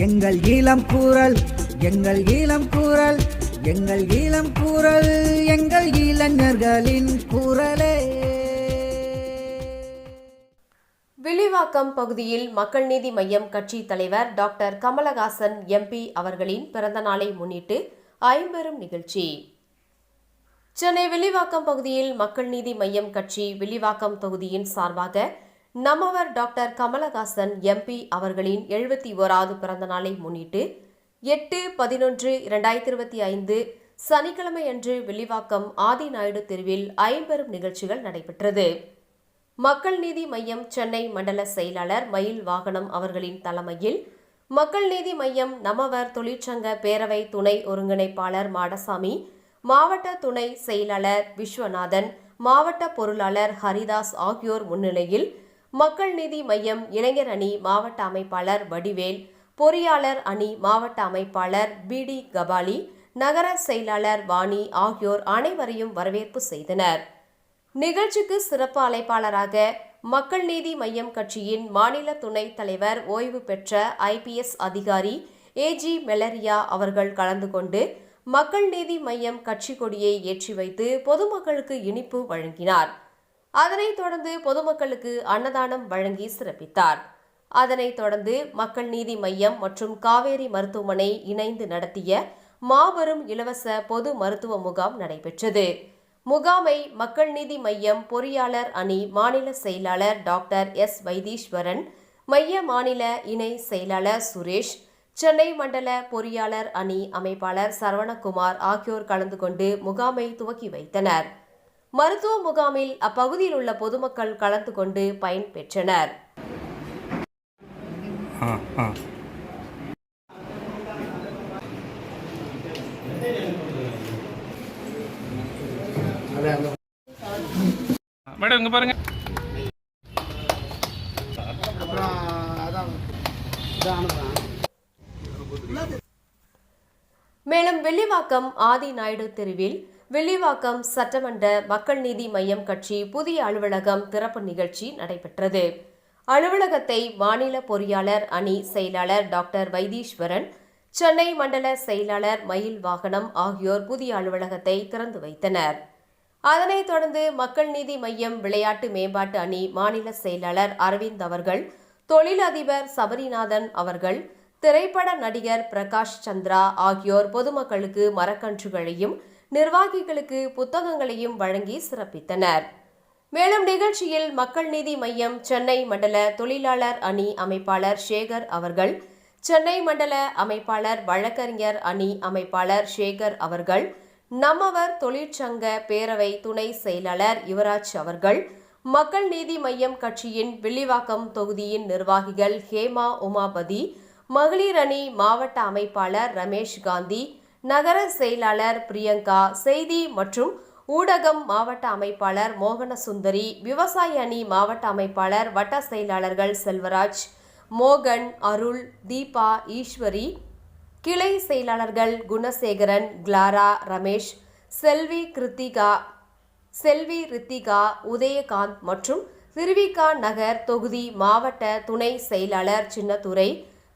எங்கள் ஈழம் கூறல் எங்கள் ஈழம் கூறல் எங்கள் ஈழம் கூறல் எங்கள் இளைஞர்களின் கூறலே. வில்லிவாக்கம் பகுதியில் மக்கள் நீதி மையம் கட்சி தலைவர் டாக்டர் கமலஹாசன் எம்பி அவர்களின் பிறந்த நாளை முன்னிட்டு ஐம்பெரும் நிகழ்ச்சி. சென்னை வில்லிவாக்கம் பகுதியில் மக்கள் நீதி மையம் கட்சி வில்லிவாக்கம் தொகுதியின் சார்பாக நம்மவர் டாக்டர் கமலஹாசன் எம்பி அவர்களின் எழுபத்தி ஓராவது பிறந்த நாளை முன்னிட்டு எட்டு பதினொன்று இரண்டாயிரத்தி இருபத்தி ஐந்து சனிக்கிழமை அன்று வில்லிவாக்கம் ஆதி நாயுடு தெருவில் ஐம்பெரும் நிகழ்ச்சிகள் நடைபெற்றது. மக்கள் நீதி மையம் சென்னை மண்டல செயலாளர் மயில் வாகனம் அவர்களின் தலைமையில் மக்கள் நீதி மையம் நமவர் தொழிற்சங்க பேரவை துணை ஒருங்கிணைப்பாளர் மாடசாமி மாவட்ட துணை செயலாளர் விஸ்வநாதன் மாவட்ட பொருளாளர் ஹரிதாஸ் ஆகியோர் முன்னிலையில் மக்கள் நீதி மையம் இளைஞர் அணி மாவட்ட அமைப்பாளர் வடிவேல் பொறியாளர் அணி மாவட்ட அமைப்பாளர் பிடி கபாலி நகர செயலாளர் வாணி ஆகியோர் அனைவரையும் வரவேற்பு செய்தனர். நிகழ்ச்சிக்கு சிறப்பு அழைப்பாளராக மக்கள் நீதி மையம் கட்சியின் மாநில துணைத் தலைவர் ஓய்வு பெற்ற ஐபிஎஸ் அதிகாரி ஏஜி மெலரியா அவர்கள் கலந்து கொண்டு மக்கள் நீதி மையம் கட்சி கொடியை ஏற்றி வைத்து பொதுமக்களுக்கு இனிப்பு வழங்கினார். அதனைத் தொடர்ந்து பொதுமக்களுக்கு அன்னதானம் வழங்கி சிறப்பித்தார். அதனைத் தொடர்ந்து மக்கள் நீதி மையம் மற்றும் காவேரி மருத்துவமனை இணைந்து நடத்திய மாபெரும் இலவச பொது மருத்துவ முகாம் நடைபெற்றது. முகாமை மக்கள் நீதி மையம் பொறியாளர் அணி மாநில செயலாளர் டாக்டர் எஸ் வைத்தீஸ்வரன் மைய மாநில இணை செயலாளர் சுரேஷ் சென்னை மண்டல பொறியாளர் அணி அமைப்பாளர் சரவணகுமார் ஆகியோர் கலந்து கொண்டு முகாமை துவக்கி வைத்தனர். மருத்துவ முகாமில் அப்பகுதியில் உள்ள பொதுமக்கள் கலந்து கொண்டு பயன்பெற்றனர் ஆ ஆ. மேடம் இங்கே பாருங்க. மேலும் வெள்ளிவாக்கம் ஆதி நாயுடு தெருவில் வெள்ளிவாக்கம் சட்டமன்ற மக்கள் நீதி மையம் கட்சி புதிய அலுவலகம் திறப்பு நிகழ்ச்சி நடைபெற்றது. அலுவலகத்தை மாநில பொறியாளர் அணி செயலாளர் டாக்டர் வைத்தீஸ்வரன் சென்னை மண்டல செயலாளர் மயில் வாகனம் ஆகியோர் புதிய அலுவலகத்தை திறந்து வைத்தனர். அதனைத் தொடர்ந்து மக்கள் நீதி மையம் விளையாட்டு மேம்பாட்டு அணி மாநில செயலாளர் அரவிந்த் அவர்கள் தொழிலதிபர் சபரிநாதன் அவர்கள் திரைப்பட நடிகர் பிரகாஷ் சந்திரா ஆகியோர் பொதுமக்களுக்கு மரக்கன்றுகளையும் நிர்வாகிகளுக்கு புத்தகங்களையும் வழங்கி சிறப்பித்தனர். மேலும் நிகழ்ச்சியில் மக்கள் நீதி மையம் சென்னை மண்டல தொழிலாளர் அணி அமைப்பாளர் சேகர் அவர்கள் சென்னை மண்டல அமைப்பாளர் வழக்கறிஞர் அணி அமைப்பாளர் சேகர் அவர்கள் நம்மவர் தொழிற்சங்க பேரவை துணை செயலாளர் யுவராஜ் அவர்கள் மக்கள் நீதி மையம் கட்சியின் வில்லிவாக்கம் தொகுதியின் நிர்வாகிகள் ஹேமா உமாபதி மகளிர் அணி மாவட்ட அமைப்பாளர் ரமேஷ் காந்தி நகர செயலாளர் பிரியங்கா செய்தி மற்றும் ஊடகம் மாவட்ட அமைப்பாளர் மோகனசுந்தரி விவசாய அணி மாவட்ட அமைப்பாளர் வட்ட செயலாளர்கள் செல்வராஜ் மோகன் அருள் தீபா ஈஸ்வரி கிளை செயலாளர்கள் குணசேகரன் கிளாரா ரமேஷ் செல்வி கிருத்திகா செல்வி ரித்திகா உதயகாந்த் மற்றும் திருவிகா நகர் தொகுதி மாவட்ட துணை செயலாளர் சின்னத்துரை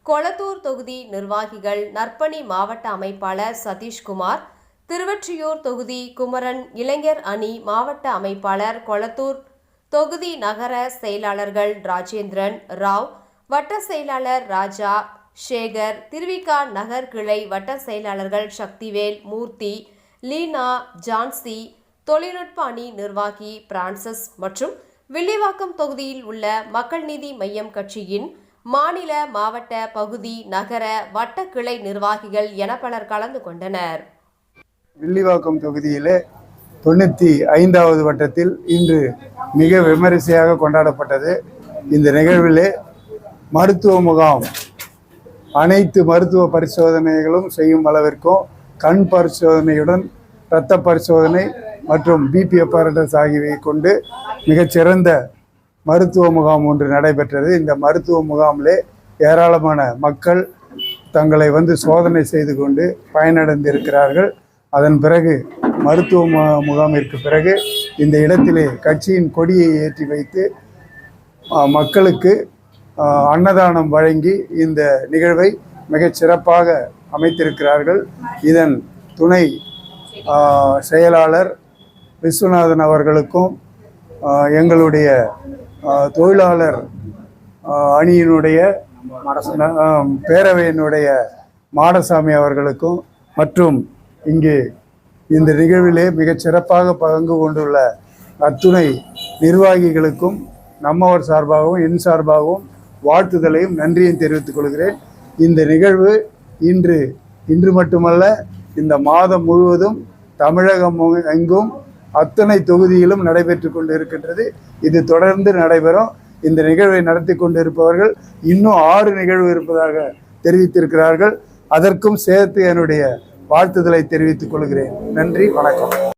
கொளத்தூர் தொகுதி நிர்வாகிகள் நற்பணி மாவட்ட அமைப்பாளர் சதீஷ்குமார் திருவொற்றியூர் தொகுதி குமரன் இளைஞர் அணி மாவட்ட அமைப்பாளர் கொளத்தூர் தொகுதி நகர செயலாளர்கள் ராஜேந்திரன் ராவ் வட்ட செயலாளர் ராஜா சேகர் திருவிகா நகர் கிளை வட்ட செயலாளர்கள் சக்திவேல் மூர்த்தி லீனா ஜான்சி தொழில்நுட்ப அணி நிர்வாகி பிரான்சஸ் மற்றும் வில்லிவாக்கம் தொகுதியில் உள்ள மக்கள் நீதி மையம் கட்சியின் மாநில மாவட்ட பகுதி நகர வட்ட கிளை நிர்வாகிகள் என பலர் கலந்து கொண்டனர். வில்லிவாக்கம் தொகுதியிலே தொண்ணூற்றி ஐந்தாவது வட்டத்தில் இன்று மிக விமரிசையாக கொண்டாடப்பட்டது. இந்த நிகழ்விலே மருத்துவ முகாம் அனைத்து மருத்துவ பரிசோதனைகளும் செய்யும் அளவிற்கும் கண் பரிசோதனையுடன் இரத்த பரிசோதனை மற்றும் பிபி அப்பாரட்டஸ் ஆகியவை கொண்டு மிகச்சிறந்த மருத்துவ முகாம் ஒன்று நடைபெற்றது. இந்த மருத்துவ முகாமிலே ஏராளமான மக்கள் தங்களை வந்து சோதனை செய்து கொண்டு பயனடைந்திருக்கிறார்கள். அதன் பிறகு மருத்துவ மு- முகாமிற்கு பிறகு இந்த இடத்திலே கட்சியின் கொடியை ஏற்றி வைத்து மக்களுக்கு அன்னதானம் வழங்கி இந்த நிகழ்வை மிகச் சிறப்பாக அமைத்திருக்கிறார்கள். இதன் துணை செயலாளர் விஸ்வநாதன் அவர்களுக்கும் எங்களுடைய தொழிலாளர் அணியினுடைய பேரவையினுடைய மாடசாமி அவர்களுக்கும் மற்றும் இங்கே இந்த நிகழ்விலே மிகச் சிறப்பாக பங்கு கொண்டுள்ள அத்துணை நிர்வாகிகளுக்கும் நம்மவர் சார்பாகவும் என் சார்பாகவும் வாழ்த்துதலையும் நன்றியும் தெரிவித்துக் கொள்கிறேன். இந்த நிகழ்வு இன்று இன்று மட்டுமல்ல இந்த மாதம் முழுவதும் தமிழகம் எங்கும் அத்தனை தொகுதியிலும் நடைபெற்று கொண்டு இருக்கின்றது இது தொடர்ந்து நடைபெறும். இந்த நிகழ்வை நடத்தி கொண்டிருப்பவர்கள் இன்னும் ஆறு நிகழ்வு இருப்பதாக தெரிவித்திருக்கிறார்கள். அதற்கும் சேர்த்து என்னுடைய வாழ்த்துதலை தெரிவித்துக் கொள்கிறேன். நன்றி வணக்கம்.